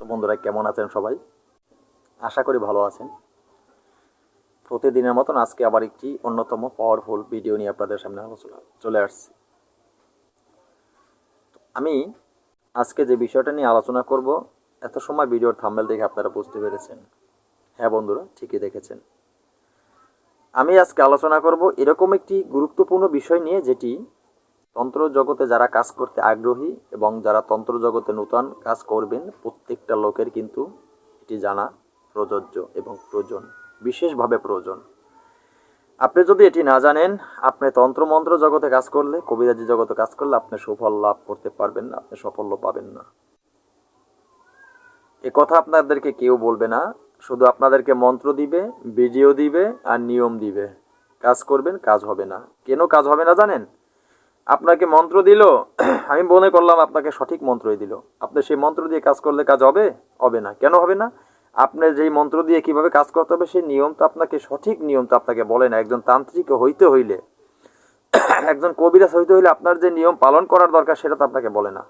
তো বন্ধুরা কেমন আছেন সবাই? আশা করি ভালো আছেন। প্রতিদিনের মতন আজকে আবার একটি অন্যতম পাওয়ারফুল ভিডিও নিয়ে আপনাদের সামনে আলোচনা চলে আসছি। আমি আজকে যে বিষয়টা নিয়ে আলোচনা করব, এত সময় ভিডিওর থাম্বেল দেখে আপনারা বুঝতে পেরেছেন। হ্যাঁ বন্ধুরা, ঠিকই দেখেছেন। আমি আজকে আলোচনা করব এরকম একটি গুরুত্বপূর্ণ বিষয় নিয়ে যেটি তন্ত্র জগতে যারা কাজ করতে আগ্রহী এবং যারা তন্ত্র জগতে নূতন কাজ করবেন, প্রত্যেকটা লোকের কিন্তু এটি জানা প্রযোজ্য এবং প্রয়োজন, বিশেষভাবে প্রয়োজন। আপনি যদি এটি না জানেন, আপনি তন্ত্রমন্ত্র জগতে কাজ করলে, কবিরাজি জগতে কাজ করলে আপনি সুফল লাভ করতে পারবেন না, আপনি সাফল্য পাবেন না। এ কথা আপনাদেরকে কেউ বলবে না, শুধু আপনাদেরকে মন্ত্র দিবে, ভিডিও দিবে আর নিয়ম দিবে। কাজ করবেন, কাজ হবে না। কেন কাজ হবে না জানেন? আপনাকে মন্ত্র দিল, আমি মনে করলাম আপনাকে সঠিক মন্ত্রই দিল। আপনি সেই মন্ত্র দিয়ে কাজ করলে কাজ হবে? হবে না। কেন হবে না? আপনি যেই মন্ত্র দিয়ে কীভাবে কাজ করতে হবে, সেই নিয়ম তো আপনাকে, সঠিক নিয়ম তো আপনাকে বলে না। একজন তান্ত্রিক হইতে হইলে, একজন কবিরাজ হইতে হইলে আপনার যে নিয়ম পালন করার দরকার, সেটা তো আপনাকে বলে না।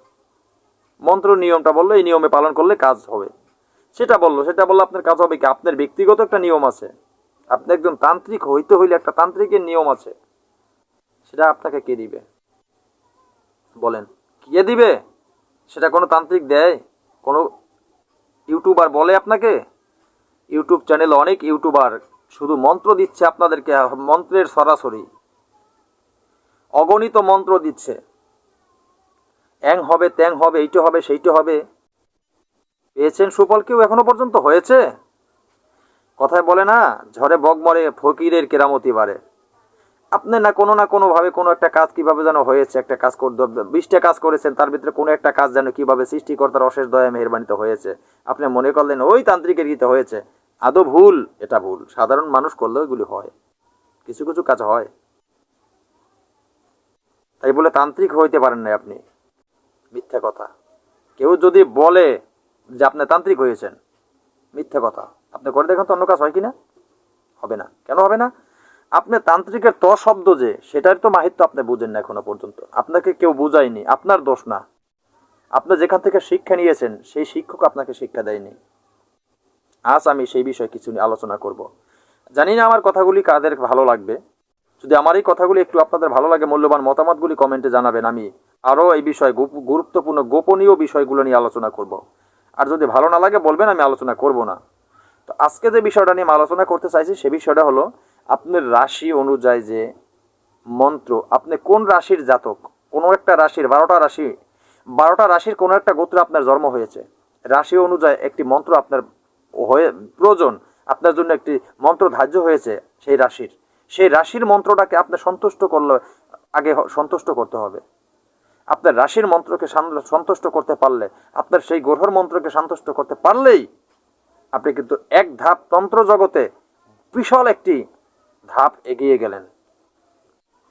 মন্ত্র নিয়মটা বলল, এই নিয়মে পালন করলে কাজ হবে। সেটা বলল সেটা বলল আপনার কাজ হবে কি? আপনার ব্যক্তিগত একটা নিয়ম আছে। আপনি একজন তান্ত্রিক হইতে হইলে একটা তান্ত্রিকের নিয়ম আছে। সেটা আপনাকে কে দিবে? বলেন কে দিবে? সেটা কোনো তান্ত্রিক দেয়? কোনো ইউটিউবার বলে আপনাকে? ইউটিউব চ্যানেল অনেক ইউটিউবার শুধু মন্ত্র দিচ্ছে আপনাদেরকে, মন্ত্রের সরাসরি। অগণিত মন্ত্র দিচ্ছে। অ্যাং হবে, ত্যাং হবে, এইটা হবে, সেইটা হবে। পেয়েছেন সুফল কেউ এখনও পর্যন্ত? হয়েছে? কথায় বলে না, ঝড়ে বগ মরে ফকিরের কেরামতি বাড়ে। আপনি না কোনো না কোনোভাবে কোনো একটা কাজ কীভাবে যেন হয়েছে, একটা কাজ করতে বিশটা কাজ করেছেন, তার ভিতরে কোনো একটা কাজ যেন কীভাবে সৃষ্টিকর্তার অশেষ দয়া মেহরবানিতে হয়েছে। আপনি মনে করলেন ওই তান্ত্রিকের গীতে হয়েছে। আদৌ ভুল? এটা ভুল। সাধারণ মানুষ করলেও এগুলি হয়। কিছু কিছু কাজ হয়। তাই বলে তান্ত্রিক হইতে পারেন না আপনি। মিথ্যা কথা। কেউ যদি বলে যে আপনি তান্ত্রিক হয়েছেন, মিথ্যা কথা। আপনি করে দেখেন তো অন্য কাজ হয় কি না হবে না। কেন হবে না? আপনি তান্ত্রিকের ত শব্দ যে, সেটার তো মাহিত্য আপনি বুঝেন না এখনও পর্যন্ত। আপনাকে কেউ বুঝায়নি, আপনার দোষ না। আপনি যেখান থেকে শিক্ষা নিয়েছেন, সেই শিক্ষক আপনাকে শিক্ষা দেয়নি। আজ আমি সেই বিষয়ে কিছু নিয়ে আলোচনা করব। জানি না আমার কথাগুলি কাদের ভালো লাগবে। যদি আমার এই কথাগুলি একটু আপনাদের ভালো লাগে, মূল্যবান মতামতগুলি কমেন্টে জানাবেন। আমি আরও এই বিষয়ে গুরুত্বপূর্ণ, গোপনীয় বিষয়গুলো নিয়ে আলোচনা করব। আর যদি ভালো না লাগে, বলবেন, আমি আলোচনা করব না। তো আজকে যে বিষয়টা নিয়ে আলোচনা করতে চাইছি, সে বিষয়টা হলো আপনার রাশি অনুযায়ী যে মন্ত্র, আপনি কোন রাশির জাতক? কোনো একটা রাশির, বারোটা রাশি, বারোটা রাশির কোনো একটা গোত্র আপনার জন্ম হয়েছে। রাশি অনুযায়ী একটি মন্ত্র আপনার হয়ে, প্রয়োজন, আপনার জন্য একটি মন্ত্র ধার্য হয়েছে সেই রাশির। সেই রাশির মন্ত্রটাকে আপনি সন্তুষ্ট করলে আগে সন্তুষ্ট করতে হবে। আপনার রাশির মন্ত্রকে সন্তুষ্ট করতে পারলে, আপনার সেই গ্রহর মন্ত্রকে সন্তুষ্ট করতে পারলেই আপনি কিন্তু এক ধাপ তন্ত্র জগতে বিশাল একটি ধাপ এগিয়ে গেলেন।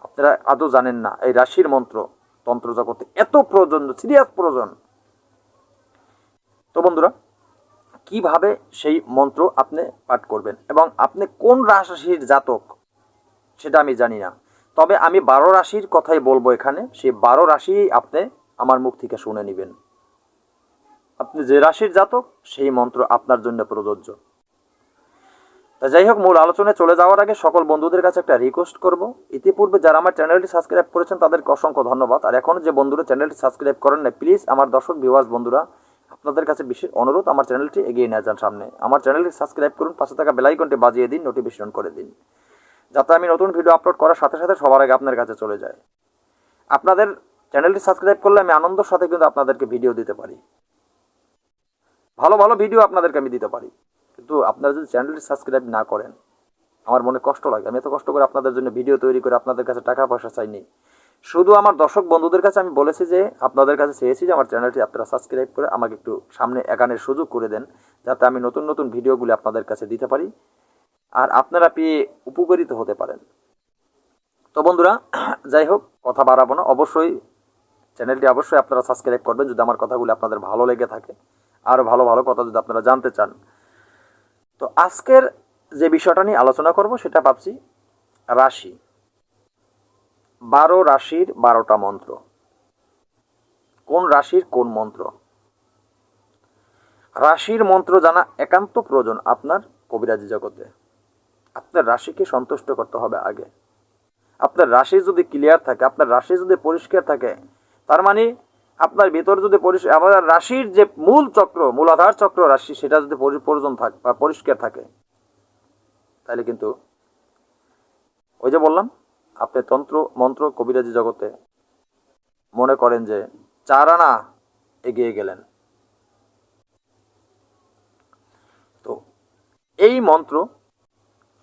আপনারা আদৌ জানেন না, এই রাশির মন্ত্র, তন্ত্র জগতে এত প্রয়োজন সিরিয়াস প্রয়োজন। তো বন্ধুরা, কীভাবে সেই মন্ত্র আপনি পাঠ করবেন এবং আপনি কোন রাশির জাতক, সেটা আমি জানি না। তবে আমি বারো রাশির কথাই বলব এখানে, সেই বারো রাশি আপনি আমার মুখ থেকে শুনে নেবেন। আপনি যে রাশির জাতক, সেই মন্ত্র আপনার জন্য প্রযোজ্য। তা যাই হোক, মূল আলোচনায় চলে যাওয়ার আগে সকল বন্ধুদের কাছে একটা রিকোয়েস্ট করব। ইতিপূর্বে যারা আমার চ্যানেলটি সাবস্ক্রাইব করেছেন, তাদেরকে অসংখ্য ধন্যবাদ। আর এখন যে বন্ধুরা চ্যানেলটি সাবস্ক্রাইব করেন না প্লিজ আমার দর্শক ভিউয়ার্স বন্ধুরা, আপনাদের কাছে বিশেষ অনুরোধ, আমার চ্যানেলটি এগিয়ে নিয়ে যান সামনে। আমার চ্যানেলটি সাবস্ক্রাইব করুন, পাশে থাকা বেলাইকনটি বাজিয়ে দিন নোটিফিকেশন করে দিন, যাতে আমি নতুন ভিডিও আপলোড করার সাথে সাথে সবার আগে আপনার কাছে চলে যায়। আপনাদের চ্যানেলটি সাবস্ক্রাইব করলে আমি আনন্দের সাথে কিন্তু আপনাদেরকে ভিডিও দিতে পারি। ভালো ভালো ভিডিও আপনাদেরকে আমি দিতে পারি। কিন্তু আপনারা যদি চ্যানেলটি সাবস্ক্রাইব না করেন, আমার মনে কষ্ট লাগে। আমি এত কষ্ট করে আপনাদের জন্য ভিডিও তৈরি করে আপনাদের কাছে টাকা পয়সা চাইনি। শুধু আমার দর্শক বন্ধুদের কাছে আমি বলেছি যে, আপনাদের কাছে চেয়েছি যে, আমার চ্যানেলটি আপনারা সাবস্ক্রাইব করে আমাকে একটু সামনে এগানের সুযোগ করে দেন, যাতে আমি নতুন নতুন ভিডিওগুলি আপনাদের কাছে দিতে পারি আর আপনারা পেয়ে উপকারিত হতে পারেন। তো বন্ধুরা, যাই হোক, কথা বাড়াবো না। অবশ্যই চ্যানেলটি অবশ্যই আপনারা সাবস্ক্রাইব করবেন যদি আমার কথাগুলি আপনাদের ভালো লেগে থাকে। আরও ভালো ভালো কথা যদি আপনারা জানতে চান। তো আজকের যে বিষয়টা নিয়ে আলোচনা করব, সেটা ভাবছি রাশি। বারো রাশির বারোটা মন্ত্র। কোন রাশির কোন মন্ত্র? রাশির মন্ত্র জানা একান্ত প্রয়োজন আপনার কবিরাজি জগতে। আপনার রাশিকে সন্তুষ্ট করতে হবে আগে। আপনার রাশি যদি ক্লিয়ার থাকে, আপনার রাশি যদি পরিষ্কার থাকে, তার মানে আপনার ভিতর যদি আপনার রাশির যে মূল চক্র, মূলাধার চক্র রাশি, সেটা যদি পরি- প্রয়োজন থাকে বা পরিষ্কার থাকে, তাহলে কিন্তু ওই যে বললাম, আপনি তন্ত্র, মন্ত্র, কবিরাজি জগতে মনে করেন যে চার আনা এগিয়ে গেলেন। তো এই মন্ত্র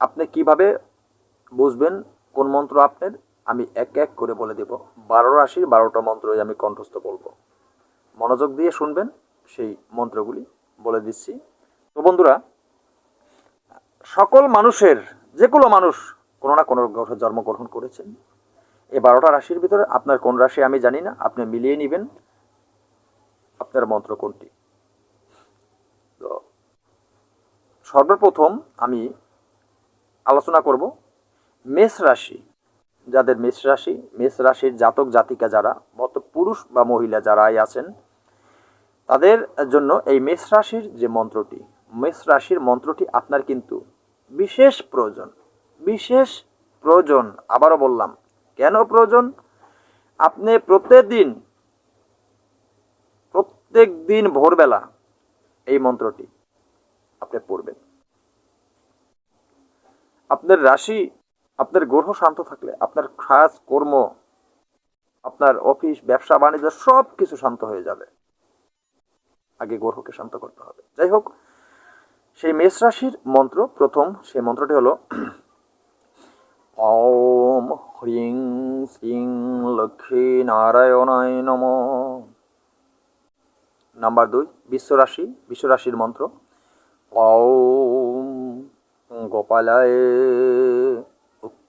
আপনি কীভাবে বুঝবেন কোন মন্ত্র আপনার? আমি এক এক করে বলে দেব। বারো রাশির বারোটা মন্ত্র আমি কণ্ঠস্থ বলব মনোযোগ দিয়ে শুনবেন সেই মন্ত্রগুলি বলে দিচ্ছি। তো বন্ধুরা, সকল মানুষের, যে কোনো মানুষ কোনো না কোনো গ্রহে জন্মগ্রহণ করেছেন। এই বারোটা রাশির ভিতরে আপনার কোন রাশি আমি জানি না, আপনি মিলিয়ে নেবেন আপনার মন্ত্র কোনটি। তো সর্বপ্রথম আমি আলোচনা করব মেষ রাশি। যাদের মেষ রাশি, মেষ রাশির জাতক জাতিকা যারা, মত পুরুষ বা মহিলা যারাই আছেন, তাদের জন্য এই মেষ রাশির যে মন্ত্রটি, মেষ রাশির মন্ত্রটি আপনার কিন্তু বিশেষ প্রয়োজন বিশেষ প্রয়োজন। আবারও বললাম, কেন প্রয়োজন? আপনি প্রত্যেকদিন প্রত্যেক দিন ভোরবেলা এই মন্ত্রটি আপনি পড়বেন। আপনার রাশি আপনার গ্রহ শান্ত থাকলে, আপনার কাজ, কর্ম, আপনার অফিস, ব্যবসা, বাণিজ্য সব কিছু শান্ত হয়ে যাবে। আগে গ্রহকে শান্ত করতে হবে। যাই হোক, সেই মেষ রাশির মন্ত্র প্রথম, সেই মন্ত্রটি হলো, ওম হ্রিং শ্রিং লক্ষ্মী নারায়ণায় নম। নাম্বার দুই বিশ্বরাশি বিশ্বরাশির মন্ত্র, ওম গোপালায়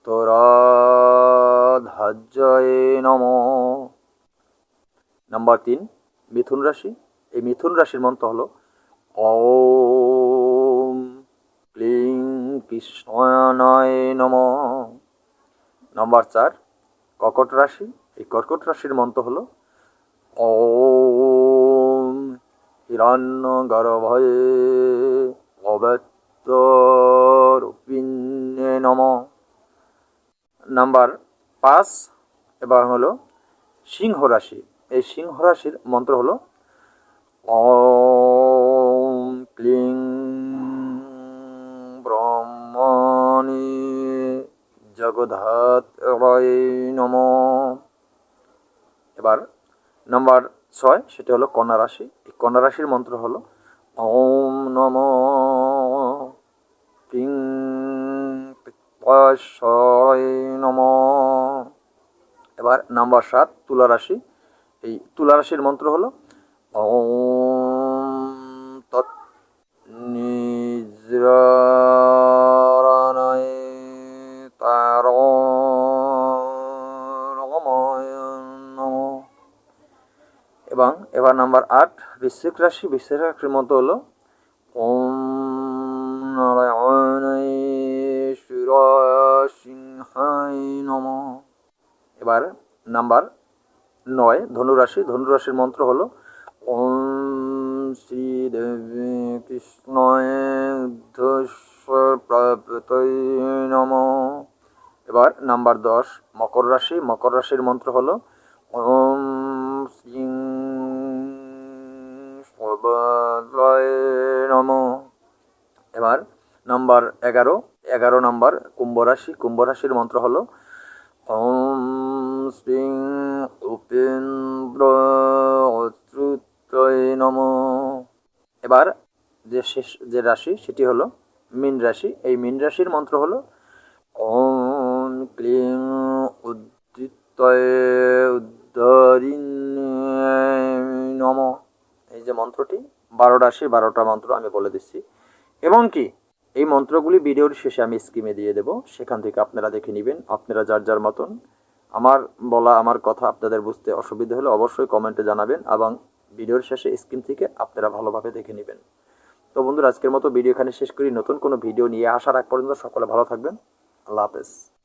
উত্তরাধার্যয় নম। নাম্বার তিন, মিথুন রাশি। এই মিথুন রাশির মন্ত্র হলো, ওম ক্লিং কৃষ্ণায় নম। নাম্বার চার, কর্কট রাশি। এই কর্কট রাশির মন্ত্র হলো, ওম হিরণ্য গর্ভয়ে অবত্তরূপিণ্যে নম। নাম্বার পাঁচ এবার হলো সিংহ রাশি। এই সিংহ রাশির মন্ত্র হলো ওম ক্লিং ব্রহ্মণি জগধাত্রয় নম। এবার নাম্বার ছয়, সেটি হলো কন্যা রাশি। এই কন্যা রাশির মন্ত্র হলো ওম নম কিং পিত্তাশয় নম। এবার নাম্বার সাত, তুলা রাশি। এই তুলা রাশির মন্ত্র হলো তৎ এবং এবার নাম্বার আট, বৃশ্চিক রাশি। বৃশ্চিক রাশির মতো হলো ওম নারায়ণায় সিংহায় নম এবার নাম্বার নয় ধনুরাশি, ধনুরাশির মন্ত্র হলো, ওম শ্রী দেবী এবার নাম্বার দশ, মকর রাশি, মকর রাশির মন্ত্র হলো, ওম শ্রীং নম। এবার নাম্বার এগারো এগারো নাম্বার কুম্ভ রাশি, কুম্ভ রাশির মন্ত্র হলো ওম শ্রীং উপেন্দ্র অচ্যুতয় নম এবার যে শেষ, যে রাশি সেটি হলো মীন রাশি। এই মীন রাশির মন্ত্র হলো, ওম ক্লিং উদ্দিতয় উদ্ধরিণ্যায় নম। এই যে মন্ত্রটি, বারো রাশি, বারোটা মন্ত্র আমি বলে দিচ্ছি। এবং কি, এই মন্ত্রগুলি ভিডিওর শেষে আমি স্কিমে দিয়ে দেব। সেখান থেকে আপনারা দেখে নেবেন, আপনারা যার যার মতন। আমার বলা, আমার কথা আপনাদের বুঝতে অসুবিধা হলে অবশ্যই কমেন্টে জানাবেন এবং ভিডিওর শেষে স্ক্রিন থেকে আপনারা ভালোভাবে দেখে নেবেন। তো বন্ধুরা, আজকের মতো ভিডিও এখানে শেষ করি। নতুন কোনো ভিডিও নিয়ে আসার আগ পর্যন্ত সকলে ভালো থাকবেন। আল্লাহ হাফেজ।